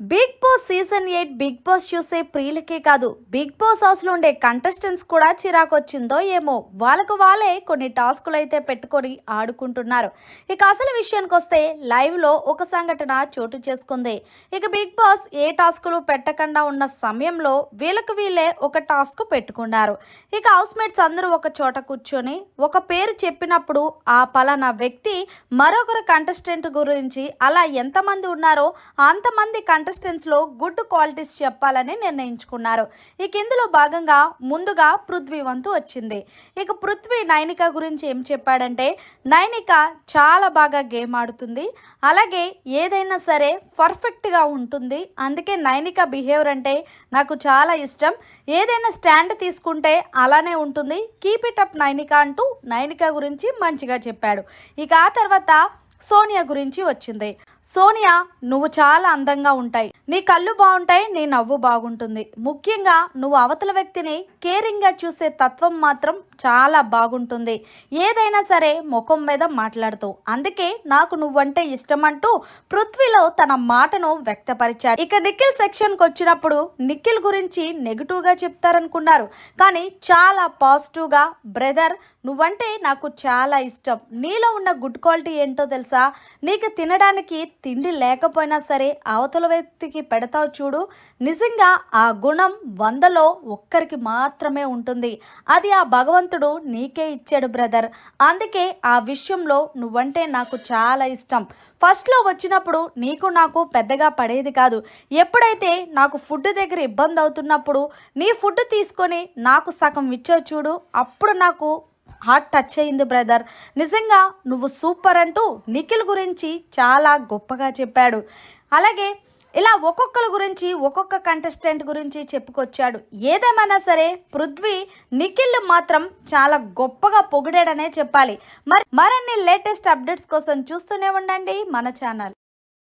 Big Boss season eight Big Boss చూసే ప్రియులకే కాదు బిగ్ బాస్ హౌస్లో ఉండే కంటెస్టెంట్స్ కూడా చిరాకు వచ్చిందో ఏమో. వాళ్ళకు వాళ్ళే కొన్ని టాస్కులు అయితే పెట్టుకొని ఆడుకుంటున్నారు. ఇక అసలు విషయానికి వస్తే లైవ్లో ఒక సంఘటన చోటు చేసుకుంది. ఇక బిగ్ బాస్ ఏ టాస్కులు పెట్టకుండా ఉన్న సమయంలో వీళ్ళకు వీళ్ళే ఒక టాస్క్ పెట్టుకున్నారు. ఇక హౌస్మేట్స్ అందరూ ఒక చోట కూర్చొని ఒక పేరు చెప్పినప్పుడు ఆ పలానా వ్యక్తి మరొకరు కంటెస్టెంట్ గురించి అలా ఎంతమంది ఉన్నారో అంతమంది కంటెస్టెంట్స్లో గుడ్ క్వాలిటీస్ చెప్పాలని నిర్ణయించుకున్నారు. ఇక ఇందులో భాగంగా ముందుగా పృథ్వీ వంతు వచ్చింది. ఇక పృథ్వీ నైనిక గురించి ఏం చెప్పాడంటే నైనిక చాలా బాగా గేమ్ ఆడుతుంది. అలాగే ఏదైనా సరే పర్ఫెక్ట్గా ఉంటుంది. అందుకే నైనిక బిహేవియర్ అంటే నాకు చాలా ఇష్టం. ఏదైనా స్టాండ్ తీసుకుంటే అలానే ఉంటుంది. కీప్ ఇట్ అప్ నైనిక అంటూ నైనిక గురించి మంచిగా చెప్పాడు. ఇక ఆ తర్వాత సోనియా గురించి వచ్చింది. సోనియా నువ్వు చాలా అందంగా ఉంటాయి. నీ కళ్ళు బాగుంటాయి నీ నవ్వు బాగుంటుంది. ముఖ్యంగా నువ్వు అవతల వ్యక్తిని కేరింగ్గా చూసే తత్వం మాత్రం చాలా బాగుంటుంది. ఏదైనా సరే ముఖం మీద మాట్లాడుతూ. అందుకే నాకు నువ్వంటే ఇష్టం అంటూ పృథ్వీలో తన మాటను వ్యక్తపరిచాడు ఇక నిఖిల్ సెక్షన్కి వచ్చినప్పుడు నిఖిల్ గురించి నెగిటివ్గా చెప్తారనుకున్నారు. కానీ చాలా పాజిటివ్గా బ్రదర్ నువ్వంటే నాకు చాలా ఇష్టం. నీలో ఉన్న గుడ్ క్వాలిటీ ఏంటో తెలుసా? నీకు తినడానికి తిండి లేకపోయినా సరే అవతల వ్యక్తికి పెడతావు చూడు. నిజంగా ఆ గుణం వందలో ఒక్కరికి మాత్రమే ఉంటుంది. అది ఆ భగవంతుడు నీకే ఇచ్చాడు బ్రదర్ అందుకే ఆ విషయంలో నువ్వంటే నాకు చాలా ఇష్టం. ఫస్ట్లో వచ్చినప్పుడు నీకు నాకు పెద్దగా పడేది కాదు. ఎప్పుడైతే నాకు ఫుడ్ దగ్గర ఇబ్బంది అవుతున్నప్పుడు నీ ఫుడ్ తీసుకొని నాకు సగం ఇచ్చావు చూడు అప్పుడు నాకు హార్ట్ టచ్ అయింది బ్రదర్. నిజంగా నువ్వు సూపర్ అంటూ నిఖిల్ గురించి చాలా గొప్పగా చెప్పాడు. అలాగే ఇలా ఒక్కొక్కరి గురించి ఒక్కొక్క కంటెస్టెంట్ గురించి చెప్పుకొచ్చాడు. ఏదేమైనా సరే పృథ్వీ నిఖిల్ మాత్రం చాలా గొప్పగా పొగిడాడనే చెప్పాలి. మరి మరిన్ని లేటెస్ట్ అప్డేట్స్ కోసం చూస్తూనే ఉండండి మన ఛానల్.